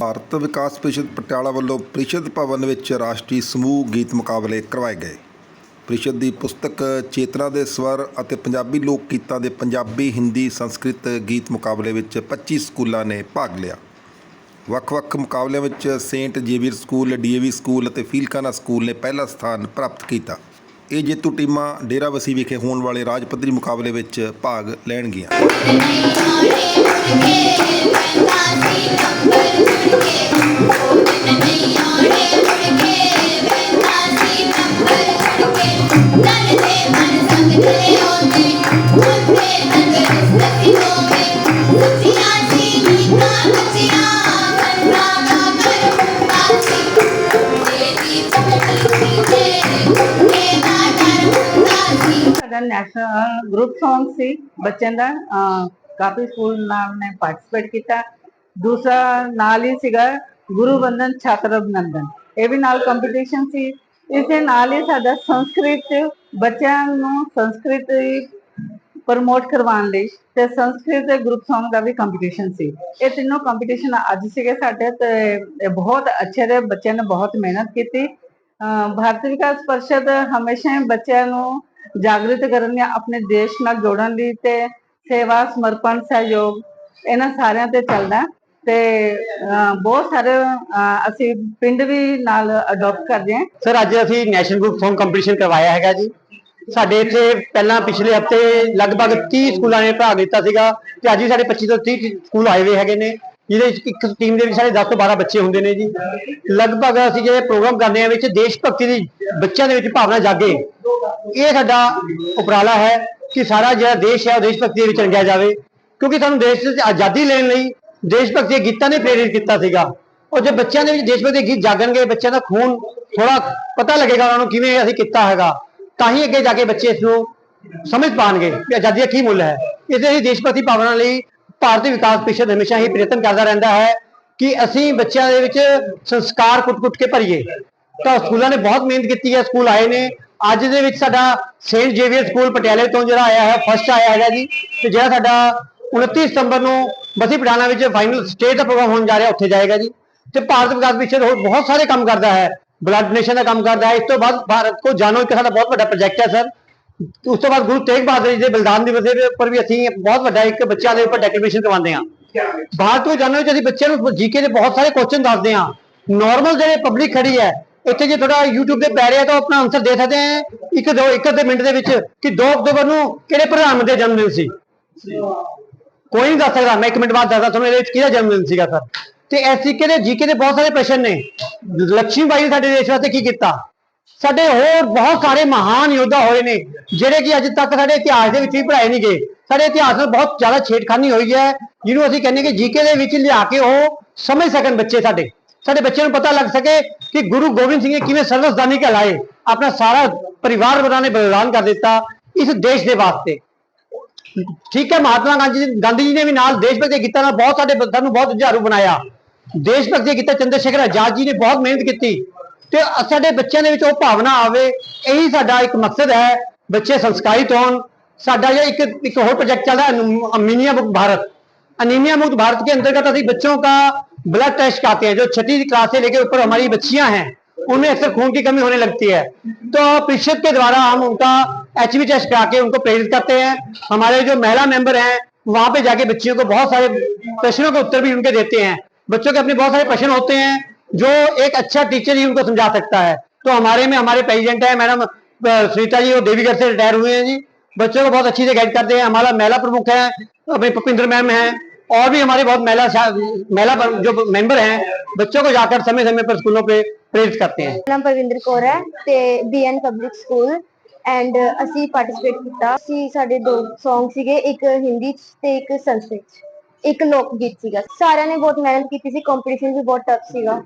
ਭਾਰਤ ਵਿਕਾਸ ਪ੍ਰੀਸ਼ਦ ਪਟਿਆਲਾ ਵੱਲੋਂ ਪ੍ਰੀਸ਼ਦ ਭਵਨ ਵਿੱਚ ਰਾਸ਼ਟਰੀ ਸਮੂਹ ਗੀਤ ਮੁਕਾਬਲੇ ਕਰਵਾਏ ਗਏ। ਪ੍ਰੀਸ਼ਦ ਦੀ ਪੁਸਤਕ ਚੇਤਨਾ ਦੇ ਸਵਰ ਅਤੇ ਪੰਜਾਬੀ ਲੋਕ ਗੀਤਾਂ ਦੇ ਪੰਜਾਬੀ, ਹਿੰਦੀ, ਸੰਸਕ੍ਰਿਤ ਗੀਤ ਮੁਕਾਬਲੇ ਵਿੱਚ 25 ਸਕੂਲਾਂ ਨੇ ਭਾਗ ਲਿਆ। ਵੱਖ-ਵੱਖ ਮੁਕਾਬਲਿਆਂ ਵਿੱਚ saint Xavier school DAV school ਅਤੇ ਫੀਲਕਾਨਾ ਸਕੂਲ ਨੇ ਪਹਿਲਾ ਸਥਾਨ ਪ੍ਰਾਪਤ ਕੀਤਾ। ਇਹ ਜੇਤੂ ਟੀਮਾਂ ਡੇਰਾਬੱਸੀ ਵਿਖੇ ਹੋਣ ਵਾਲੇ ਰਾਜ ਪੱਧਰੀ ਮੁਕਾਬਲੇ ਵਿੱਚ ਭਾਗ ਲੈਣਗੀਆਂ। ਸਾਡਾ ਨੈਸ਼ਨਲ ਗਰੁੱਪ Song ਸੀ ਬੱਚਿਆਂ ਦਾ ਅਹ ਕਾਫੀ ਸਕੂਲ ਨਾਲ ਨੇ ਪਾਰਟਿਸਿਪੇਟ ਕੀਤਾ ਦੂਸਰਾ ਨਾਲ ਹੀ ਸੀਗਾ ਗੁਰੂ ਬੰਦਨ ਛਾਤਰ ਅਭਿਨੰਦਨ ਇਹ ਵੀ ਨਾਲ ਕੰਪੀਟੀਸ਼ਨ ਸੀ ਇਸ ਦੇ ਨਾਲ ਹੀ ਸਾਡਾ ਸੰਸਕ੍ਰਿਤ ਬੱਚਿਆਂ ਨੂੰ ਸੰਸਕ੍ਰਿਤ ਪ੍ਰਮੋਟ ਕਰਵਾਉਣ ਲਈ ਤੇ ਸੰਸਕ੍ਰਿਤ ਦੇ ਗਰੁੱਪ Song ਦਾ ਵੀ ਕੰਪੀਟੀਸ਼ਨ ਸੀ। ਇਹ ਤਿੰਨੋਂ ਕੰਪੀਟੀਸ਼ਨ ਅੱਜ ਸੀਗੇ ਸਾਡੇ ਤੇ ਬਹੁਤ ਅੱਛੇ ਦੇ ਬੱਚਿਆਂ ਨੇ ਬਹੁਤ ਮਿਹਨਤ ਕੀਤੀ। ਅਹ ਭਾਰਤ ਵਿਕਾਸ ਪਰਿਸ਼ਦ ਹਮੇਸ਼ਾ ਹੀ ਬੱਚਿਆਂ ਨੂੰ ਜਾਗਰਿਤ ਕਰਨ ਜਾਂ ਆਪਣੇ ਦੇਸ਼ ਨਾਲ ਜੋੜਨ ਲਈ ਤੇ ਸੇਵਾ, ਸਮਰਪਣ, ਸਹਿਯੋਗ ਇਹਨਾਂ ਸਾਰਿਆਂ ਤੇ ਚੱਲਦਾ। ਤੇ ਬਹੁਤ ਸਾਰੇ ਅਸੀਂ ਪਿੰਡ ਵੀ ਨਾਲ ਅਡਾਪਟ ਕਰਦੇ ਹਾਂ। ਸਰ ਅੱਜ ਅਸੀਂ ਨੈਸ਼ਨਲ ਗਰੁੱਪ Song ਕੰਪੀਟੀਸ਼ਨ ਕਰਵਾਇਆ ਹੈਗਾ ਜੀ। ਸਾਡੇ ਇੱਥੇ ਪਹਿਲਾਂ ਪਿਛਲੇ ਹਫ਼ਤੇ ਲਗਭਗ 30 ਸਕੂਲਾਂ ਨੇ ਭਾਗ ਲਿੱਤਾ ਸੀਗਾ ਤੇ ਅੱਜ ਵੀ ਸਾਡੇ 25 ਤੋਂ 30 ਸਕੂਲ ਆਏ ਹੋਏ ਹੈਗੇ ਨੇ। ਜਿਹਦੇ ਵਿੱਚ ਇੱਕ ਟੀਮ ਦੇ ਵਿੱਚ ਸਾਡੇ 10 ਤੋਂ 12 ਬੱਚੇ ਹੁੰਦੇ ਨੇ ਜੀ। ਲਗਭਗ ਅਸੀਂ ਜਿਹੜੇ ਪ੍ਰੋਗਰਾਮ ਕਰਦੇ ਆ ਵਿੱਚ ਦੇਸ਼ ਭਗਤੀ ਦੀ ਬੱਚਿਆਂ ਦੇ ਵਿੱਚ ਭਾਵਨਾ ਜਾਗੇ। ਇਹ ਸਾਡਾ ਉਪਰਾਲਾ ਹੈ ਕਿ ਸਾਰਾ ਜਿਹੜਾ ਦੇਸ਼ ਹੈ ਉਹ ਦੇਸ਼ ਭਗਤੀ ਦੇ ਵਿੱਚ ਰੰਗਿਆ ਜਾਵੇ। ਕਿਉਂਕਿ ਸਾਨੂੰ ਦੇਸ਼ ਦੀ ਆਜ਼ਾਦੀ ਲੈਣ ਲਈ ਦੇਸ਼ ਭਗਤੀ ਦੇ ਗੀਤਾਂ ਨੇ ਪ੍ਰੇਰਿਤ ਕੀਤਾ ਸੀਗਾ। ਉਹ ਜੇ ਬੱਚਿਆਂ ਦੇ ਵਿੱਚ ਦੇਸ਼ ਭਗਤੀ ਗੀਤ ਜਾਗਣਗੇ, ਬੱਚਿਆਂ ਦਾ ਖੂਨ ਥੋੜਾ ਪਤਾ ਲੱਗੇਗਾ ਉਹਨਾਂ ਨੂੰ ਕਿਵੇਂ ਅਸੀਂ ਕੀਤਾ ਹੈਗਾ। ਤਾਂ ਹੀ ਅੱਗੇ ਜਾ ਕੇ ਬੱਚੇ ਇਸ ਨੂੰ ਸਮਝ ਪਾਣਗੇ ਕਿ ਆਜ਼ਾਦੀ ਦਾ ਕੀ ਮੁੱਲ ਹੈ। ਇਸ ਲਈ ਦੇਸ਼ ਭਗਤੀ ਭਾਵਨਾ ਲਈ ਭਾਰਤੀ ਵਿਕਾਸ ਪ੍ਰੀਸ਼ਦ ਹਮੇਸ਼ਾ ਹੀ ਪ੍ਰਯਤਨ ਕਰਦਾ ਰਹਿੰਦਾ ਹੈ ਕਿ ਅਸੀਂ ਬੱਚਿਆਂ ਦੇ ਵਿੱਚ ਸੰਸਕਾਰ ਕੁੱਟ-ਕੁੱਟ ਕੇ ਭਰੀਏ। ਤਾਂ ਸਕੂਲਾਂ ਨੇ ਬਹੁਤ ਮਿਹਨਤ ਕੀਤੀ ਹੈ, ਸਕੂਲ ਆਏ ਨੇ। ਅੱਜ ਦੇ ਵਿੱਚ ਸਾਡਾ ਸੇਂਟ ਜੇਵੀਅਰ ਸਕੂਲ ਪਟਿਆਲੇ ਤੋਂ ਜਿਹੜਾ ਆਇਆ ਹੈ ਫਸਟ ਆਇਆ ਹੈਗਾ ਜੀ। ਤੇ ਜਿਹੜਾ ਸਾਡਾ 29 ਸਤੰਬਰ ਨੂੰ ਬਸੀ ਪਟਾਣਾ ਵਿੱਚ ਫਾਈਨਲ ਸਟੇਜ ਦਾ ਪ੍ਰੋਗਰਾਮ ਹੋਣ ਜਾ ਰਿਹਾ, ਉੱਥੇ ਜਾਏਗਾ ਜੀ। ਤੇ ਭਾਰਤ ਵਿਕਾਸ ਪ੍ਰੀਸ਼ਦ ਹੋਰ ਬਹੁਤ ਸਾਰੇ ਕੰਮ ਕਰਦਾ ਹੈ। ਬਲੱਡ ਡੋਨੇਸ਼ਨ ਦਾ ਕੰਮ ਕਰਦਾ ਹੈ। ਇਸ ਤੋਂ ਬਾਅਦ ਭਾਰਤ ਕੋ ਜਾਣੋ, ਇੱਕ ਸਾਡਾ ਬਹੁਤ ਵੱਡਾ ਪ੍ਰੋਜੈਕਟ ਹੈ, ਸਰ। ਉਸ ਤੋਂ ਬਾਅਦ ਗੁਰੂ ਤੇਗ ਬਹਾਦਰ ਜੀ ਦੇ ਬਲਿਦਾਨ ਦਿਵਸ ਦੇ ਉੱਪਰ ਵੀ ਅਸੀਂ ਬਹੁਤ ਵੱਡਾ ਇੱਕ ਬੱਚਿਆਂ ਦੇ ਉੱਪਰ ਡੈਕੋਰੇਸ਼ਨ ਕਰਵਾਉਂਦੇ ਹਾਂ। ਬਾਹਰ ਤੋਂ ਜਾਣੋ ਵਿੱਚ ਅਸੀਂ ਬੱਚਿਆਂ ਨੂੰ ਜੀਕੇ ਦੇ ਬਹੁਤ ਸਾਰੇ ਕੁਐਸਚਨ ਦੱਸਦੇ ਹਾਂ। ਨਾਰਮਲ ਜਿਹੜੇ ਪਬਲਿਕ ਖੜੀ ਹੈ, ਇੱਥੇ ਜੇ ਤੁਹਾਡਾ YouTube ਤੇ ਪੈ ਰਿਹਾ ਤਾਂ ਉਹ ਆਪਣਾ ਆਨਸਰ ਦੇ ਸਕਦੇ ਹੈ। ਇੱਕ ਦੋ, ਇੱਕ ਅੱਧੇ ਮਿੰਟ ਦੇ ਵਿੱਚ ਕਿ 2 ਅਕਤੂਬਰ ਨੂੰ ਕਿਹੜੇ ਪ੍ਰਧਾਨ ਮੰਤਰੀ ਦਾ ਜਨਮ ਦਿਨ ਸੀ? ਕੋਈ ਨਹੀਂ ਦੱਸ ਸਕਦਾ। ਮੈਂ ਇੱਕ ਮਿੰਟ ਬਾਅਦ ਦੱਸਦਾ ਤੁਹਾਨੂੰ, ਇਹਦੇ ਵਿੱਚ ਕਿਹਦਾ ਜਨਮ ਦਿਨ ਸੀਗਾ ਸਰ? ਤੇ ਐਸਸੀਕੇ ਦੇ ਜੀਕੇ ਦੇ ਬਹੁਤ ਸਾਰੇ ਪ੍ਰਸ਼ਨ ਨੇ। ਲక్ష్ਮੀ ਬਾਈ ਨੇ ਸਾਡੇ ਦੇਸ਼ ਵਾਸਤੇ ਕੀ ਕੀਤਾ? ਸਾਡੇ ਹੋਰ ਬਹੁਤ ਸਾਰੇ ਮਹਾਨ ਯੋਧਾ ਹੋਏ ਨੇ, ਜਿਹੜੇ ਕਿ ਅੱਜ ਤੱਕ ਸਾਡੇ ਇਤਿਹਾਸ ਦੇ ਵਿੱਚ ਵੀ ਪੜ੍ਹਾਏ ਨਹੀਂ ਗਏ। ਸਾਡੇ ਇਤਿਹਾਸ ਨਾਲ ਬਹੁਤ ਜ਼ਿਆਦਾ ਛੇੜਖਾਨੀ ਹੋਈ ਹੈ, ਜਿਹਨੂੰ ਅਸੀਂ ਕਹਿੰਦੇ ਕਿ ਜੀਕੇ ਦੇ ਵਿੱਚ ਲਿਆ ਕੇ ਉਹ ਸਮਝ ਸਕਣ ਬੱਚੇ ਸਾਡੇ। ਸਾਡੇ ਬੱਚਿਆਂ ਨੂੰ ਪਤਾ ਲੱਗ ਸਕੇ ਕਿ ਗੁਰੂ ਗੋਬਿੰਦ ਸਿੰਘ ਨੇ ਕਿਵੇਂ ਸਰਵਸਦਾਨੀ ਕਹਿਲਾਏ। ਆਪਣਾ ਸਾਰਾ ਪਰਿਵਾਰ ਬਣਾ ਨੇ ਬਲਿਦਾਨ ਕਰ ਦਿੱਤਾ ਇਸ ਦੇਸ਼ ਦੇ ਵਾਸਤੇ। ਠੀਕ ਹੈ ਮਹਾਤਮਾ ਗਾਂਧੀ ਜੀ ਗਾਂਧੀ ਜੀ ਨੇ ਵੀ ਨਾਲ ਦੇਸ਼ ਭਗਤੀ ਦੇ ਗੀਤਾਂ ਨਾਲ ਬਹੁਤ ਸਾਡੇ ਬੰਦਿਆਂ ਨੂੰ ਬਹੁਤ ਜੁਝਾਰੂ ਬਣਾਇਆ ਦੇਸ਼ ਭਗਤੀ ਦੇ ਗੀਤਾਂ ਚੰਦਰ ਸ਼ੇਖਰ ਆਜ਼ਾਦ ਜੀ ਨੇ ਬਹੁਤ ਮਿਹਨਤ ਕੀਤੀ ਤੇ ਅ- ਸਾਡੇ ਬੱਚਿਆਂ ਦੇ ਵਿੱਚ ਉਹ ਭਾਵਨਾ ਆਵੇ ਇਹੀ ਸਾਡਾ ਇੱਕ ਮਕਸਦ ਹੈ ਬੱਚੇ ਸੰਸਕਾਰਿਤ ਹੋਣ ਸਾਡਾ ਇਹ ਇੱਕ ਇੱਕ ਹੋਰ प्रोजेक्ट चल रहा है अमीनिया मुक्त भारत अनीमिया मुक्त भारत के अंतर्गत अभी बच्चों का ब्लड टेस्ट कराते हैं जो छठी क्लास से लेकर ऊपर हमारी बच्चियां हैं उनमें अक्सर खून की कमी होने लगती है। तो परिषद के द्वारा हम उनका एच टेस्ट करा के उनको प्रेरित करते हैं। हमारे जो महिला मेंबर हैं, वहाँ पे जाके बच्चियों को बहुत सारे प्रश्नों के उत्तर भी उनके देते हैं। बच्चों के अपने बहुत सारे प्रश्न होते हैं, जो एक अच्छा टीचर ही उनको समझा सकता है। तो हमारे में हमारे प्रेजिडेंट है, मैडम सुनीता जी, वो देवीगढ़ से रिटायर हुए हैं जी। बच्चों को बहुत अच्छी से गाइड करते हैं। हमारा महिला प्रमुख है, अपने भूपिंद्र मैम है। और भी हमारे बहुत महिला शा- महिला पर- जो मेंबर हैं बच्चों को जाकर समय समय पर स्कूलों पे प्रेरित करते हैं ਨਾਮ ਪਰਵਿੰਦਰ ਕੌਰ ਹੈ ਤੇ ਬੀਐਨ ਪਬਲਿਕ ਸਕੂਲ ਐਂਡ ਅਸੀਂ ਪਾਰਟਿਸਿਪੇਟ ਕੀਤਾ ਅਸੀਂ ਸਾਡੇ ਦੋ Song ਸੀਗੇ ਇੱਕ ਹਿੰਦੀ ਚ ਤੇ ਇੱਕ ਸੰਸਕ੍ਰਿਤ ਚ ਇੱਕ ਲੋਕ ਗੀਤ ਸੀਗਾ ਸਾਰਿਆਂ ਨੇ ਬਹੁਤ ਮਿਹਨਤ ਕੀਤੀ ਸੀ ਕੰਪੀਟੀਸ਼ਨ ਵੀ ਬਹੁਤ ਟਫ ਸੀਗਾ